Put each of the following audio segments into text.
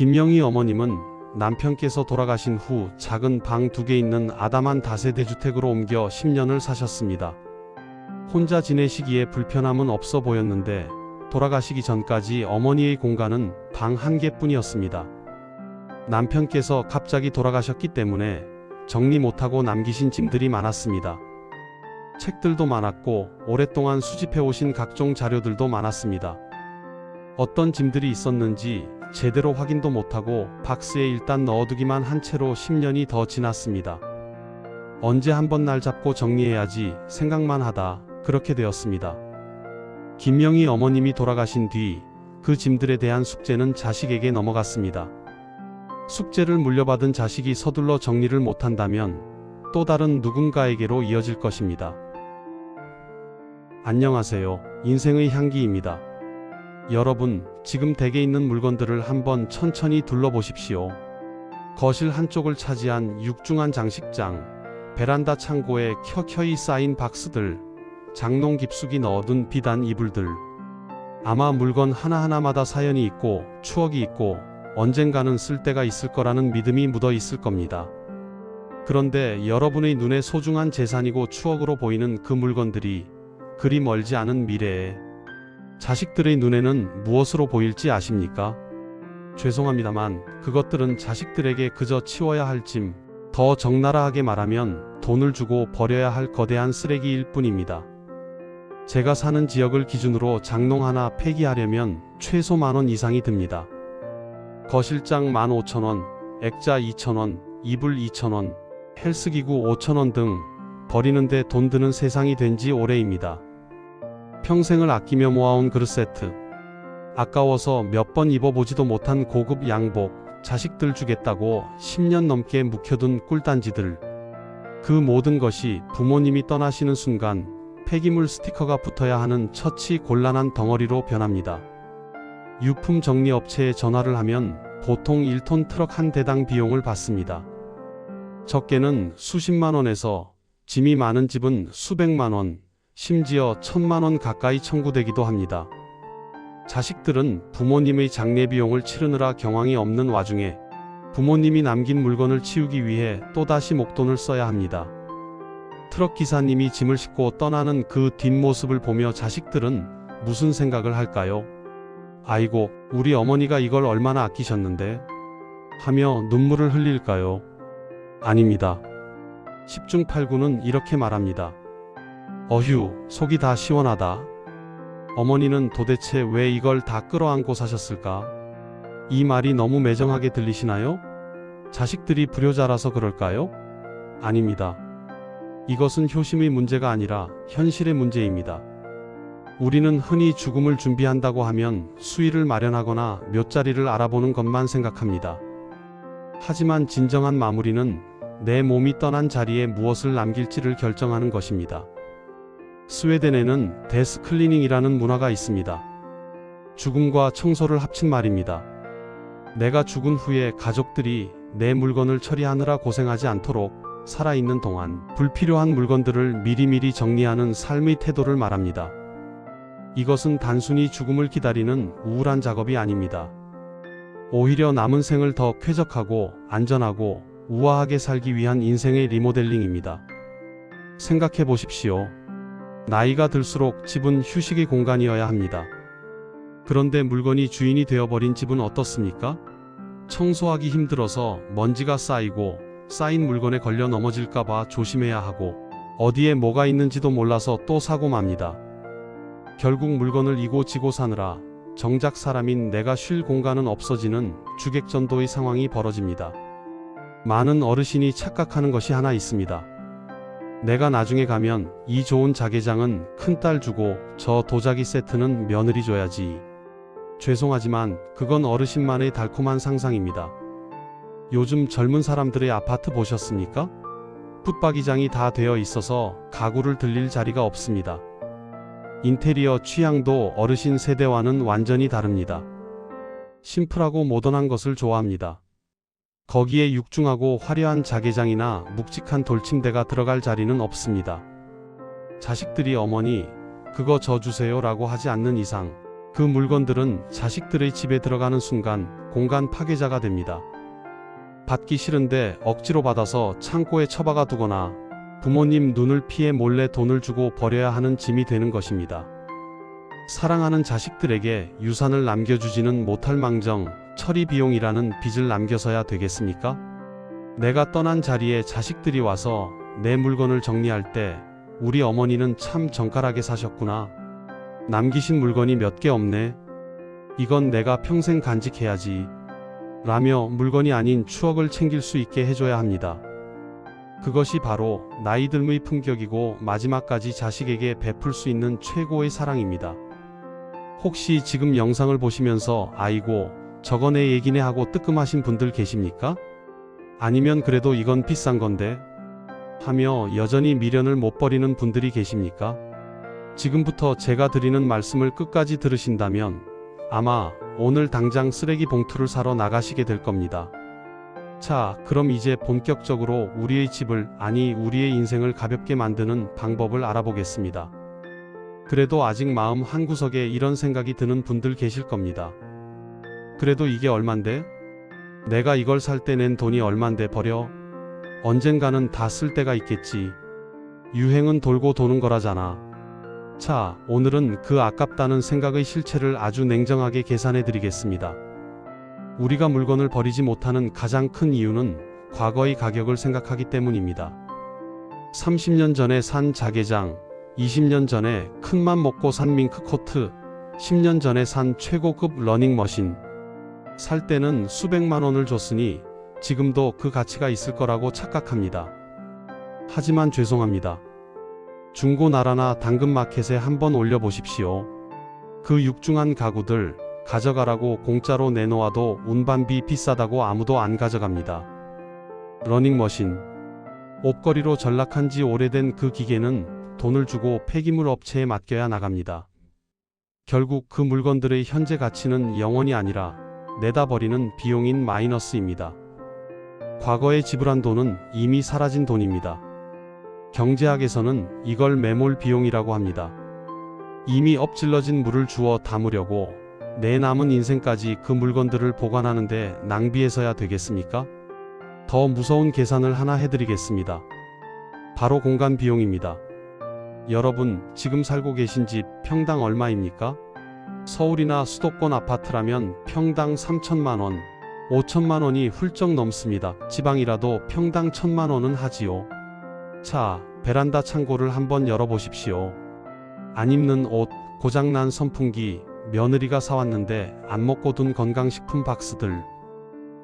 김영희 어머님은 남편께서 돌아가신 후 작은 방 두 개 있는 아담한 다세대 주택으로 옮겨 10년을 사셨습니다. 혼자 지내시기에 불편함은 없어 보였는데 돌아가시기 전까지 어머니의 공간은 방 한 개뿐이었습니다. 남편께서 갑자기 돌아가셨기 때문에 정리 못하고 남기신 짐들이 많았습니다. 책들도 많았고 오랫동안 수집해 오신 각종 자료들도 많았습니다. 어떤 짐들이 있었는지 제대로 확인도 못하고 박스에 일단 넣어두기만 한 채로 10년이 더 지났습니다. 언제 한번 날 잡고 정리해야지 생각만 하다 그렇게 되었습니다. 김영희 어머님이 돌아가신 뒤 그 짐들에 대한 숙제는 자식에게 넘어갔습니다. 숙제를 물려받은 자식이 서둘러 정리를 못한다면 또 다른 누군가에게로 이어질 것입니다. 안녕하세요. 인생의 향기입니다. 여러분, 지금 댁에 있는 물건들을 한번 천천히 둘러보십시오. 거실 한쪽을 차지한 육중한 장식장, 베란다 창고에 켜켜이 쌓인 박스들, 장롱 깊숙이 넣어둔 비단 이불들. 아마 물건 하나하나마다 사연이 있고 추억이 있고 언젠가는 쓸 때가 있을 거라는 믿음이 묻어 있을 겁니다. 그런데 여러분의 눈에 소중한 재산이고 추억으로 보이는 그 물건들이 그리 멀지 않은 미래에 자식들의 눈에는 무엇으로 보일지 아십니까? 죄송합니다만 그것들은 자식들에게 그저 치워야 할 짐, 더 적나라하게 말하면 돈을 주고 버려야 할 거대한 쓰레기일 뿐입니다. 제가 사는 지역을 기준으로 장롱 하나 폐기하려면 최소 만원 이상이 듭니다. 거실장 15,000원, 액자 2,000원, 이불 2,000원, 헬스기구 5,000원 등 버리는데 돈 드는 세상이 된 지 오래입니다. 평생을 아끼며 모아온 그릇 세트. 아까워서 몇 번 입어보지도 못한 고급 양복, 자식들 주겠다고 10년 넘게 묵혀둔 꿀단지들. 그 모든 것이 부모님이 떠나시는 순간 폐기물 스티커가 붙어야 하는 처치 곤란한 덩어리로 변합니다. 유품 정리 업체에 전화를 하면 보통 1톤 트럭 한 대당 비용을 받습니다. 적게는 수십만 원에서 짐이 많은 집은 수백만 원, 심지어 천만 원 가까이 청구되기도 합니다. 자식들은 부모님의 장례 비용을 치르느라 경황이 없는 와중에 부모님이 남긴 물건을 치우기 위해 또다시 목돈을 써야 합니다. 트럭 기사님이 짐을 싣고 떠나는 그 뒷모습을 보며 자식들은 무슨 생각을 할까요? 아이고, 우리 어머니가 이걸 얼마나 아끼셨는데? 하며 눈물을 흘릴까요? 아닙니다. 10중 8구는 이렇게 말합니다. 어휴, 속이 다 시원하다. 어머니는 도대체 왜 이걸 다 끌어안고 사셨을까? 이 말이 너무 매정하게 들리시나요? 자식들이 불효자라서 그럴까요? 아닙니다. 이것은 효심의 문제가 아니라 현실의 문제입니다. 우리는 흔히 죽음을 준비한다고 하면 수의를 마련하거나 묘자리를 알아보는 것만 생각합니다. 하지만 진정한 마무리는 내 몸이 떠난 자리에 무엇을 남길지를 결정하는 것입니다. 스웨덴에는 데스 클리닝이라는 문화가 있습니다. 죽음과 청소를 합친 말입니다. 내가 죽은 후에 가족들이 내 물건을 처리하느라 고생하지 않도록 살아있는 동안 불필요한 물건들을 미리미리 정리하는 삶의 태도를 말합니다. 이것은 단순히 죽음을 기다리는 우울한 작업이 아닙니다. 오히려 남은 생을 더 쾌적하고 안전하고 우아하게 살기 위한 인생의 리모델링입니다. 생각해 보십시오. 나이가 들수록 집은 휴식의 공간이어야 합니다. 그런데 물건이 주인이 되어버린 집은 어떻습니까? 청소하기 힘들어서 먼지가 쌓이고 쌓인 물건에 걸려 넘어질까봐 조심해야 하고 어디에 뭐가 있는지도 몰라서 또 사고 맙니다. 결국 물건을 이고 지고 사느라 정작 사람인 내가 쉴 공간은 없어지는 주객전도의 상황이 벌어집니다. 많은 어르신이 착각하는 것이 하나 있습니다. 내가 나중에 가면 이 좋은 자개장은 큰딸 주고 저 도자기 세트는 며느리 줘야지. 죄송하지만 그건 어르신만의 달콤한 상상입니다. 요즘 젊은 사람들의 아파트 보셨습니까? 붙박이장이 다 되어 있어서 가구를 들릴 자리가 없습니다. 인테리어 취향도 어르신 세대와는 완전히 다릅니다. 심플하고 모던한 것을 좋아합니다. 거기에 육중하고 화려한 자개장이나 묵직한 돌침대가 들어갈 자리는 없습니다. 자식들이 어머니, 그거 저 주세요 라고 하지 않는 이상 그 물건들은 자식들의 집에 들어가는 순간 공간 파괴자가 됩니다. 받기 싫은데 억지로 받아서 창고에 처박아 두거나 부모님 눈을 피해 몰래 돈을 주고 버려야 하는 짐이 되는 것입니다. 사랑하는 자식들에게 유산을 남겨주지는 못할 망정 처리 비용이라는 빚을 남겨서야 되겠습니까? 내가 떠난 자리에 자식들이 와서 내 물건을 정리할 때 우리 어머니는 참 정갈하게 사셨구나. 남기신 물건이 몇 개 없네. 이건 내가 평생 간직해야지. 라며 물건이 아닌 추억을 챙길 수 있게 해줘야 합니다. 그것이 바로 나이들의 품격이고 마지막까지 자식에게 베풀 수 있는 최고의 사랑입니다. 혹시 지금 영상을 보시면서 아이고 저거 내 얘기네 하고 뜨끔하신 분들 계십니까? 아니면 그래도 이건 비싼 건데 하며 여전히 미련을 못 버리는 분들이 계십니까? 지금부터 제가 드리는 말씀을 끝까지 들으신다면 아마 오늘 당장 쓰레기 봉투를 사러 나가시게 될 겁니다. 자, 그럼 이제 본격적으로 우리의 집을, 아니, 우리의 인생을 가볍게 만드는 방법을 알아보겠습니다. 그래도 아직 마음 한구석에 이런 생각이 드는 분들 계실 겁니다. 그래도 이게 얼만데? 내가 이걸 살 때 낸 돈이 얼만데 버려? 언젠가는 다 쓸 때가 있겠지. 유행은 돌고 도는 거라잖아. 자, 오늘은 그 아깝다는 생각의 실체를 아주 냉정하게 계산해 드리겠습니다. 우리가 물건을 버리지 못하는 가장 큰 이유는 과거의 가격을 생각하기 때문입니다. 30년 전에 산 자개장, 20년 전에 큰맘 먹고 산 밍크 코트, 10년 전에 산 최고급 러닝머신. 살 때는 수백만 원을 줬으니 지금도 그 가치가 있을 거라고 착각합니다. 하지만 죄송합니다. 중고나라나 당근마켓에 한번 올려보십시오. 그 육중한 가구들 가져가라고 공짜로 내놓아도 운반비 비싸다고 아무도 안 가져갑니다. 러닝머신. 옷걸이로 전락한 지 오래된 그 기계는 돈을 주고 폐기물 업체에 맡겨야 나갑니다. 결국 그 물건들의 현재 가치는 영원이 아니라 내다 버리는 비용인 마이너스입니다. 과거에 지불한 돈은 이미 사라진 돈입니다. 경제학에서는 이걸 매몰 비용이라고 합니다. 이미 엎질러진 물을 주워 담으려고 내 남은 인생까지 그 물건들을 보관하는데 낭비해서야 되겠습니까? 더 무서운 계산을 하나 해드리겠습니다. 바로 공간 비용입니다. 여러분, 지금 살고 계신 집 평당 얼마입니까? 서울이나 수도권 아파트라면 평당 3천만 원, 5천만 원이 훌쩍 넘습니다. 지방이라도 평당 천만 원은 하지요. 자, 베란다 창고를 한번 열어보십시오. 안 입는 옷, 고장난 선풍기, 며느리가 사왔는데 안 먹고 둔 건강식품 박스들.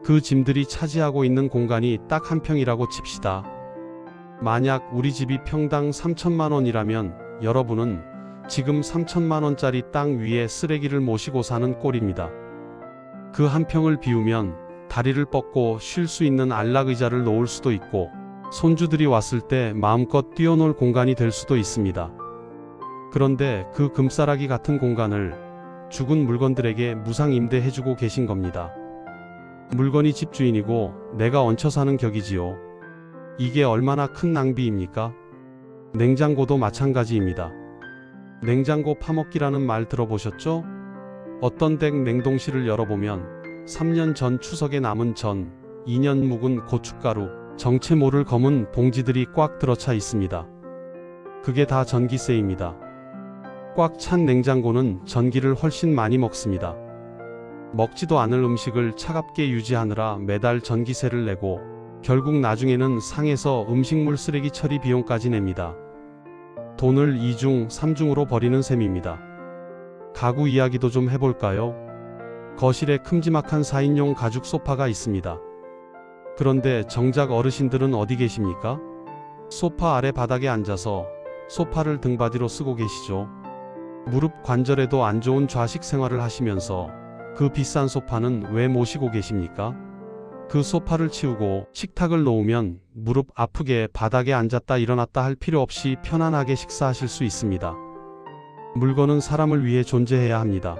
그 짐들이 차지하고 있는 공간이 딱 한 평이라고 칩시다. 만약 우리 집이 평당 3천만 원이라면 여러분은 지금 3천만 원짜리 땅 위에 쓰레기를 모시고 사는 꼴입니다. 그 한 평을 비우면 다리를 뻗고 쉴 수 있는 안락의자를 놓을 수도 있고 손주들이 왔을 때 마음껏 뛰어놀 공간이 될 수도 있습니다. 그런데 그 금싸라기 같은 공간을 죽은 물건들에게 무상 임대해주고 계신 겁니다. 물건이 집주인이고 내가 얹혀 사는 격이지요. 이게 얼마나 큰 낭비입니까? 냉장고도 마찬가지입니다. 냉장고 파먹기라는 말 들어보셨죠? 어떤 댁 냉동실을 열어보면 3년 전 추석에 남은 전, 2년 묵은 고춧가루, 정체 모를 검은 봉지들이 꽉 들어차 있습니다. 그게 다 전기세입니다. 꽉 찬 냉장고는 전기를 훨씬 많이 먹습니다. 먹지도 않을 음식을 차갑게 유지하느라 매달 전기세를 내고 결국 나중에는 상해서 음식물 쓰레기 처리 비용까지 냅니다. 돈을 2중, 3중으로 버리는 셈입니다. 가구 이야기도 좀 해볼까요? 거실에 큼지막한 4인용 가죽 소파가 있습니다. 그런데 정작 어르신들은 어디 계십니까? 소파 아래 바닥에 앉아서 소파를 등받이로 쓰고 계시죠. 무릎 관절에도 안 좋은 좌식 생활을 하시면서 그 비싼 소파는 왜 모시고 계십니까? 그 소파를 치우고 식탁을 놓으면 무릎 아프게 바닥에 앉았다 일어났다 할 필요 없이 편안하게 식사하실 수 있습니다. 물건은 사람을 위해 존재해야 합니다.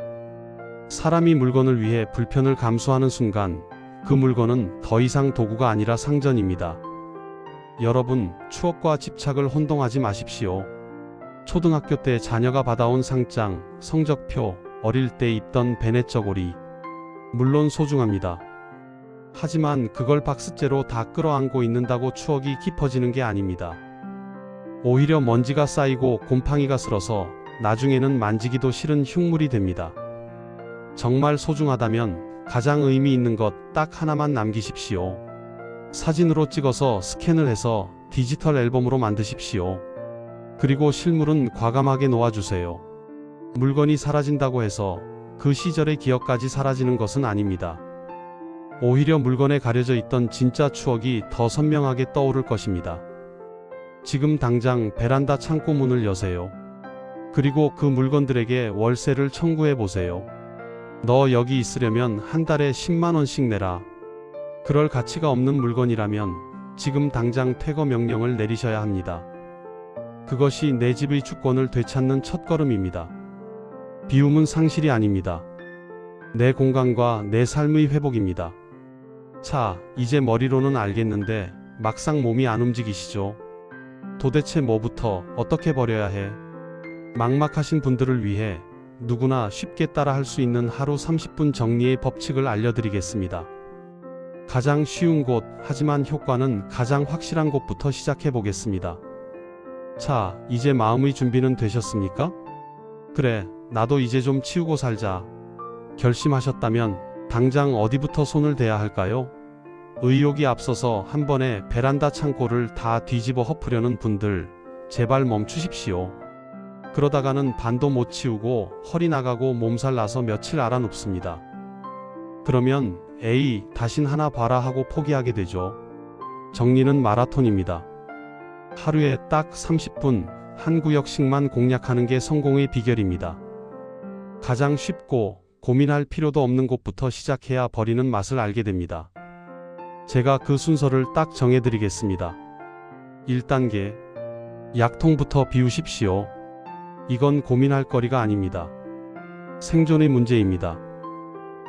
사람이 물건을 위해 불편을 감수하는 순간 그 물건은 더 이상 도구가 아니라 상전입니다. 여러분, 추억과 집착을 혼동하지 마십시오. 초등학교 때 자녀가 받아온 상장, 성적표, 어릴 때 입던 베넷 저고리. 물론 소중합니다. 하지만 그걸 박스째로 다 끌어안고 있는다고 추억이 깊어지는 게 아닙니다. 오히려 먼지가 쌓이고 곰팡이가 슬어서 나중에는 만지기도 싫은 흉물이 됩니다. 정말 소중하다면 가장 의미 있는 것 딱 하나만 남기십시오. 사진으로 찍어서 스캔을 해서 디지털 앨범으로 만드십시오. 그리고 실물은 과감하게 놓아주세요. 물건이 사라진다고 해서 그 시절의 기억까지 사라지는 것은 아닙니다. 오히려 물건에 가려져 있던 진짜 추억이 더 선명하게 떠오를 것입니다. 지금 당장 베란다 창고 문을 여세요. 그리고 그 물건들에게 월세를 청구해 보세요. 너 여기 있으려면 한 달에 10만원씩 내라. 그럴 가치가 없는 물건이라면 지금 당장 퇴거 명령을 내리셔야 합니다. 그것이 내 집의 주권을 되찾는 첫걸음입니다. 비움은 상실이 아닙니다. 내 공간과 내 삶의 회복입니다. 자, 이제 머리로는 알겠는데 막상 몸이 안 움직이시죠? 도대체 뭐부터 어떻게 버려야 해? 막막하신 분들을 위해 누구나 쉽게 따라 할 수 있는 하루 30분 정리의 법칙을 알려드리겠습니다. 가장 쉬운 곳, 하지만 효과는 가장 확실한 곳부터 시작해 보겠습니다. 자, 이제 마음의 준비는 되셨습니까? 그래, 나도 이제 좀 치우고 살자. 결심하셨다면 당장 어디부터 손을 대야 할까요? 의욕이 앞서서 한 번에 베란다 창고를 다 뒤집어 엎으려는 분들, 제발 멈추십시오. 그러다가는 반도 못 치우고 허리 나가고 몸살 나서 며칠 알아눕습니다. 그러면 에이, 다신 하나 봐라 하고 포기하게 되죠. 정리는 마라톤입니다. 하루에 딱 30분 한 구역씩만 공략하는 게 성공의 비결입니다. 가장 쉽고 고민할 필요도 없는 곳부터 시작해야 버리는 맛을 알게 됩니다. 제가 그 순서를 딱 정해드리겠습니다. 1단계 약통부터 비우십시오. 이건 고민할 거리가 아닙니다. 생존의 문제입니다.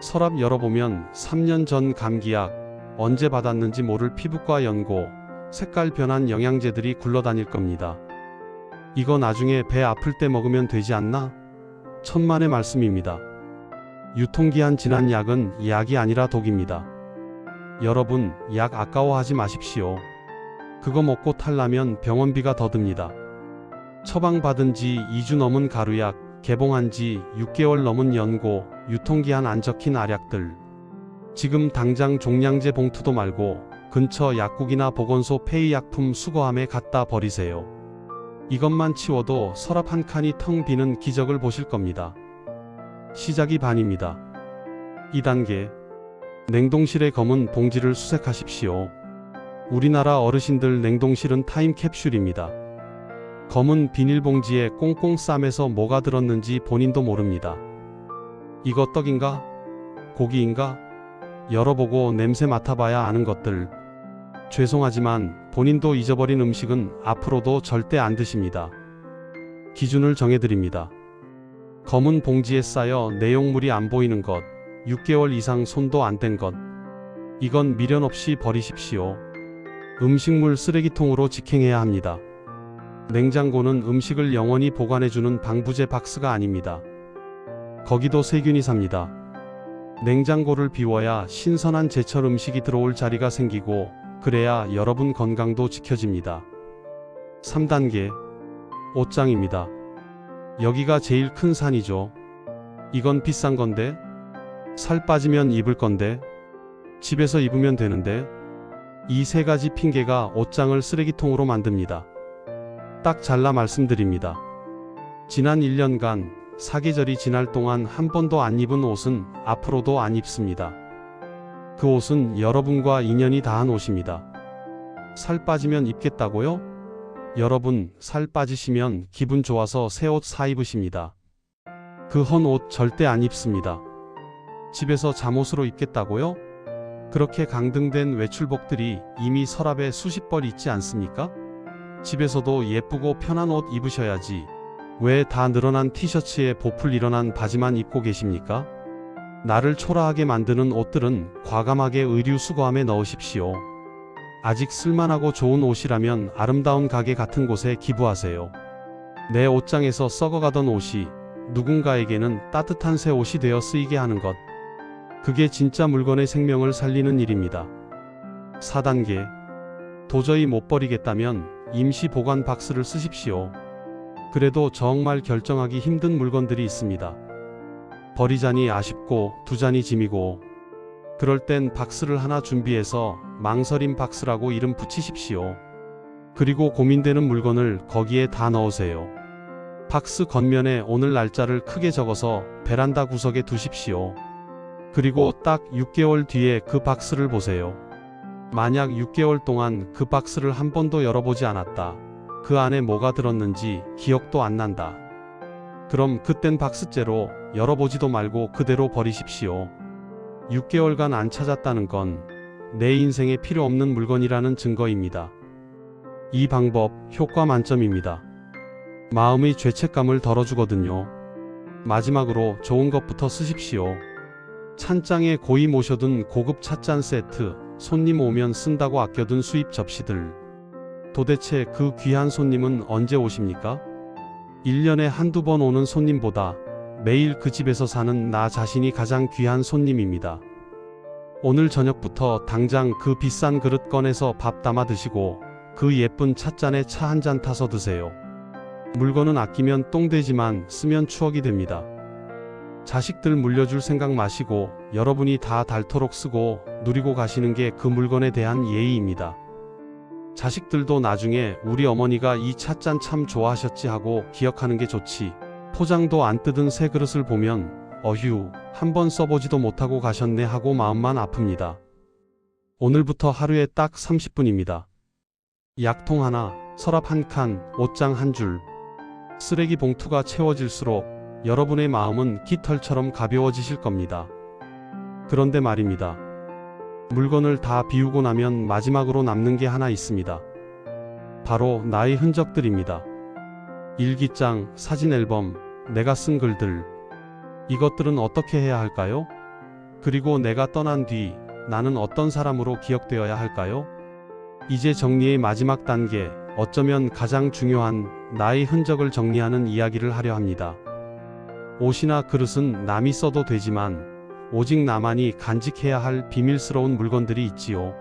서랍 열어보면 3년 전 감기약, 언제 받았는지 모를 피부과 연고, 색깔 변한 영양제들이 굴러다닐 겁니다. 이거 나중에 배 아플 때 먹으면 되지 않나? 천만의 말씀입니다. 유통기한 지난 약은 약이 아니라 독입니다. 여러분, 약 아까워하지 마십시오. 그거 먹고 탈라면 병원비가 더 듭니다. 처방받은 지 2주 넘은 가루약, 개봉한 지 6개월 넘은 연고, 유통기한 안 적힌 알약들. 지금 당장 종량제 봉투도 말고 근처 약국이나 보건소 폐의약품 수거함에 갖다 버리세요. 이것만 치워도 서랍 한 칸이 텅 비는 기적을 보실 겁니다. 시작이 반입니다. 2단계. 냉동실의 검은 봉지를 수색하십시오. 우리나라 어르신들 냉동실은 타임캡슐입니다. 검은 비닐봉지에 꽁꽁 싸매서 뭐가 들었는지 본인도 모릅니다. 이거 떡인가? 고기인가? 열어보고 냄새 맡아봐야 아는 것들. 죄송하지만 본인도 잊어버린 음식은 앞으로도 절대 안 드십니다. 기준을 정해드립니다. 검은 봉지에 쌓여 내용물이 안 보이는 것, 6개월 이상 손도 안 댄 것. 이건 미련 없이 버리십시오. 음식물 쓰레기통으로 직행해야 합니다. 냉장고는 음식을 영원히 보관해주는 방부제 박스가 아닙니다. 거기도 세균이 삽니다. 냉장고를 비워야 신선한 제철 음식이 들어올 자리가 생기고 그래야 여러분 건강도 지켜집니다. 3단계 옷장입니다. 여기가 제일 큰 산이죠. 이건 비싼 건데 살 빠지면 입을 건데 집에서 입으면 되는데 이 세 가지 핑계가 옷장을 쓰레기통으로 만듭니다. 딱 잘라 말씀드립니다. 지난 1년간 사계절이 지날 동안 한 번도 안 입은 옷은 앞으로도 안 입습니다. 그 옷은 여러분과 인연이 다한 옷입니다. 살 빠지면 입겠다고요? 여러분, 살 빠지시면 기분 좋아서 새 옷 사 입으십니다. 그 헌 옷 절대 안 입습니다. 집에서 잠옷으로 입겠다고요? 그렇게 강등된 외출복들이 이미 서랍에 수십 벌 있지 않습니까? 집에서도 예쁘고 편한 옷 입으셔야지. 왜 다 늘어난 티셔츠에 보풀 일어난 바지만 입고 계십니까? 나를 초라하게 만드는 옷들은 과감하게 의류 수거함에 넣으십시오. 아직 쓸만하고 좋은 옷이라면 아름다운 가게 같은 곳에 기부하세요. 내 옷장에서 썩어가던 옷이 누군가에게는 따뜻한 새 옷이 되어 쓰이게 하는 것. 그게 진짜 물건의 생명을 살리는 일입니다. 4단계. 도저히 못 버리겠다면 임시 보관 박스를 쓰십시오. 그래도 정말 결정하기 힘든 물건들이 있습니다. 버리자니 아쉽고 두자니 짐이고 그럴 땐 박스를 하나 준비해서 망설임 박스라고 이름 붙이십시오. 그리고 고민되는 물건을 거기에 다 넣으세요. 박스 겉면에 오늘 날짜를 크게 적어서 베란다 구석에 두십시오. 그리고 딱 6개월 뒤에 그 박스를 보세요. 만약 6개월 동안 그 박스를 한 번도 열어보지 않았다. 그 안에 뭐가 들었는지 기억도 안 난다. 그럼 그땐 박스째로 열어보지도 말고 그대로 버리십시오. 6개월간 안 찾았다는 건 내 인생에 필요 없는 물건이라는 증거입니다. 이 방법 효과 만점입니다. 마음의 죄책감을 덜어주거든요. 마지막으로 좋은 것부터 쓰십시오. 찬장에 고이 모셔둔 고급 찻잔 세트, 손님 오면 쓴다고 아껴둔 수입 접시들. 도대체 그 귀한 손님은 언제 오십니까? 1년에 한두 번 오는 손님보다 매일 그 집에서 사는 나 자신이 가장 귀한 손님입니다. 오늘 저녁부터 당장 그 비싼 그릇 꺼내서 밥 담아 드시고 그 예쁜 찻잔에 차 한 잔 타서 드세요. 물건은 아끼면 똥되지만 쓰면 추억이 됩니다. 자식들 물려줄 생각 마시고 여러분이 다 닳도록 쓰고 누리고 가시는 게 그 물건에 대한 예의입니다. 자식들도 나중에 우리 어머니가 이 찻잔 참 좋아하셨지 하고 기억하는 게 좋지. 포장도 안 뜯은 새 그릇을 보면 어휴, 한번 써보지도 못하고 가셨네 하고 마음만 아픕니다. 오늘부터 하루에 딱 30분입니다. 약통 하나, 서랍 한 칸, 옷장 한 줄. 쓰레기 봉투가 채워질수록 여러분의 마음은 깃털처럼 가벼워지실 겁니다. 그런데 말입니다. 물건을 다 비우고 나면 마지막으로 남는 게 하나 있습니다. 바로 나의 흔적들입니다. 일기장, 사진 앨범, 내가 쓴 글들. 이것들은 어떻게 해야 할까요? 그리고 내가 떠난 뒤 나는 어떤 사람으로 기억되어야 할까요? 이제 정리의 마지막 단계, 어쩌면 가장 중요한 나의 흔적을 정리하는 이야기를 하려 합니다. 옷이나 그릇은 남이 써도 되지만 오직 나만이 간직해야 할 비밀스러운 물건들이 있지요.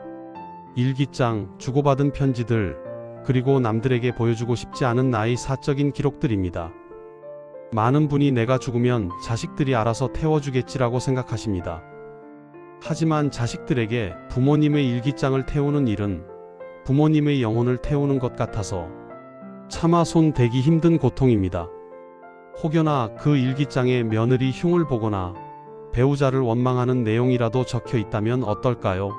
일기장, 주고받은 편지들, 그리고 남들에게 보여주고 싶지 않은 나의 사적인 기록들입니다. 많은 분이 내가 죽으면 자식들이 알아서 태워주겠지라고 생각하십니다. 하지만 자식들에게 부모님의 일기장을 태우는 일은 부모님의 영혼을 태우는 것 같아서 차마 손 대기 힘든 고통입니다. 혹여나 그 일기장에 며느리 흉을 보거나 배우자를 원망하는 내용이라도 적혀 있다면 어떨까요?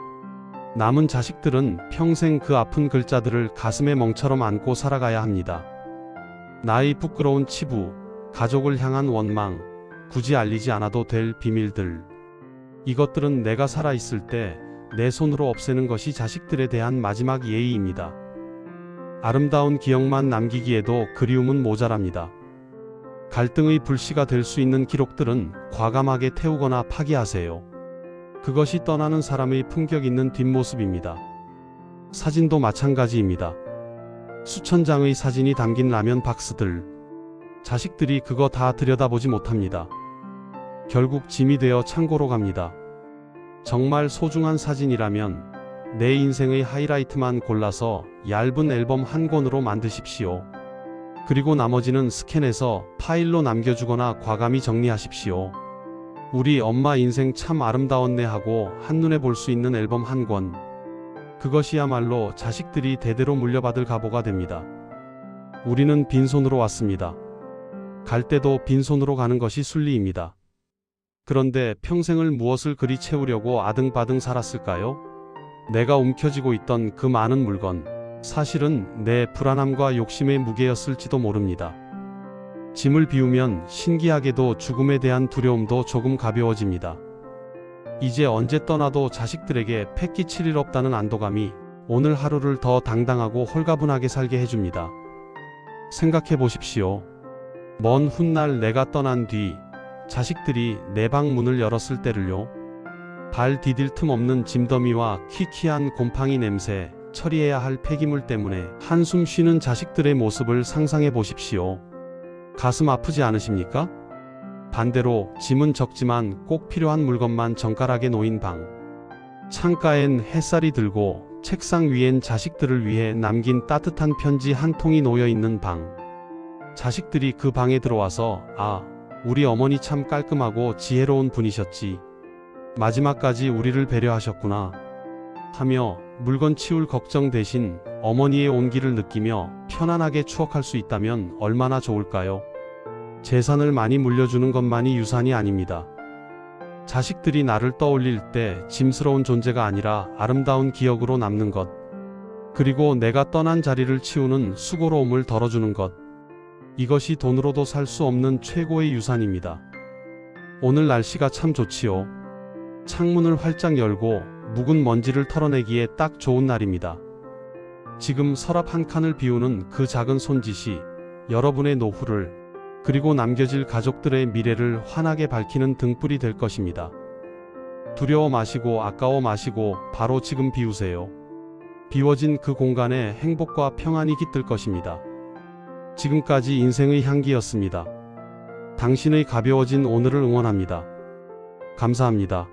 남은 자식들은 평생 그 아픈 글자들을 가슴에 멍처럼 안고 살아가야 합니다. 나의 부끄러운 치부, 가족을 향한 원망, 굳이 알리지 않아도 될 비밀들. 이것들은 내가 살아있을 때 내 손으로 없애는 것이 자식들에 대한 마지막 예의입니다. 아름다운 기억만 남기기에도 그리움은 모자랍니다. 갈등의 불씨가 될 수 있는 기록들은 과감하게 태우거나 파기하세요. 그것이 떠나는 사람의 품격 있는 뒷모습입니다. 사진도 마찬가지입니다. 수천 장의 사진이 담긴 라면 박스들. 자식들이 그거 다 들여다보지 못합니다. 결국 짐이 되어 창고로 갑니다. 정말 소중한 사진이라면 내 인생의 하이라이트만 골라서 얇은 앨범 한 권으로 만드십시오. 그리고 나머지는 스캔해서 파일로 남겨주거나 과감히 정리하십시오. 우리 엄마 인생 참 아름다웠네 하고 한눈에 볼 수 있는 앨범 한 권. 그것이야말로 자식들이 대대로 물려받을 가보가 됩니다. 우리는 빈손으로 왔습니다. 갈 때도 빈손으로 가는 것이 순리입니다. 그런데 평생을 무엇을 그리 채우려고 아등바등 살았을까요? 내가 움켜쥐고 있던 그 많은 물건, 사실은 내 불안함과 욕심의 무게였을지도 모릅니다. 짐을 비우면 신기하게도 죽음에 대한 두려움도 조금 가벼워집니다. 이제 언제 떠나도 자식들에게 패끼칠 일 없다는 안도감이 오늘 하루를 더 당당하고 홀가분하게 살게 해줍니다. 생각해 보십시오. 먼 훗날 내가 떠난 뒤 자식들이 내 방 문을 열었을 때를요. 발 디딜 틈 없는 짐더미와 퀴퀴한 곰팡이 냄새, 처리해야 할 폐기물 때문에 한숨 쉬는 자식들의 모습을 상상해 보십시오. 가슴 아프지 않으십니까? 반대로 짐은 적지만 꼭 필요한 물건만 정갈하게 놓인 방. 창가엔 햇살이 들고 책상 위엔 자식들을 위해 남긴 따뜻한 편지 한 통이 놓여 있는 방. 자식들이 그 방에 들어와서 아, 우리 어머니 참 깔끔하고 지혜로운 분이셨지. 마지막까지 우리를 배려하셨구나. 하며 물건 치울 걱정 대신 어머니의 온기를 느끼며 편안하게 추억할 수 있다면 얼마나 좋을까요? 재산을 많이 물려주는 것만이 유산이 아닙니다. 자식들이 나를 떠올릴 때 짐스러운 존재가 아니라 아름다운 기억으로 남는 것. 그리고 내가 떠난 자리를 치우는 수고로움을 덜어주는 것. 이것이 돈으로도 살 수 없는 최고의 유산입니다. 오늘 날씨가 참 좋지요. 창문을 활짝 열고 묵은 먼지를 털어내기에 딱 좋은 날입니다. 지금 서랍 한 칸을 비우는 그 작은 손짓이 여러분의 노후를 그리고 남겨질 가족들의 미래를 환하게 밝히는 등불이 될 것입니다. 두려워 마시고 아까워 마시고 바로 지금 비우세요. 비워진 그 공간에 행복과 평안이 깃들 것입니다. 지금까지 인생의 향기였습니다. 당신의 가벼워진 오늘을 응원합니다. 감사합니다.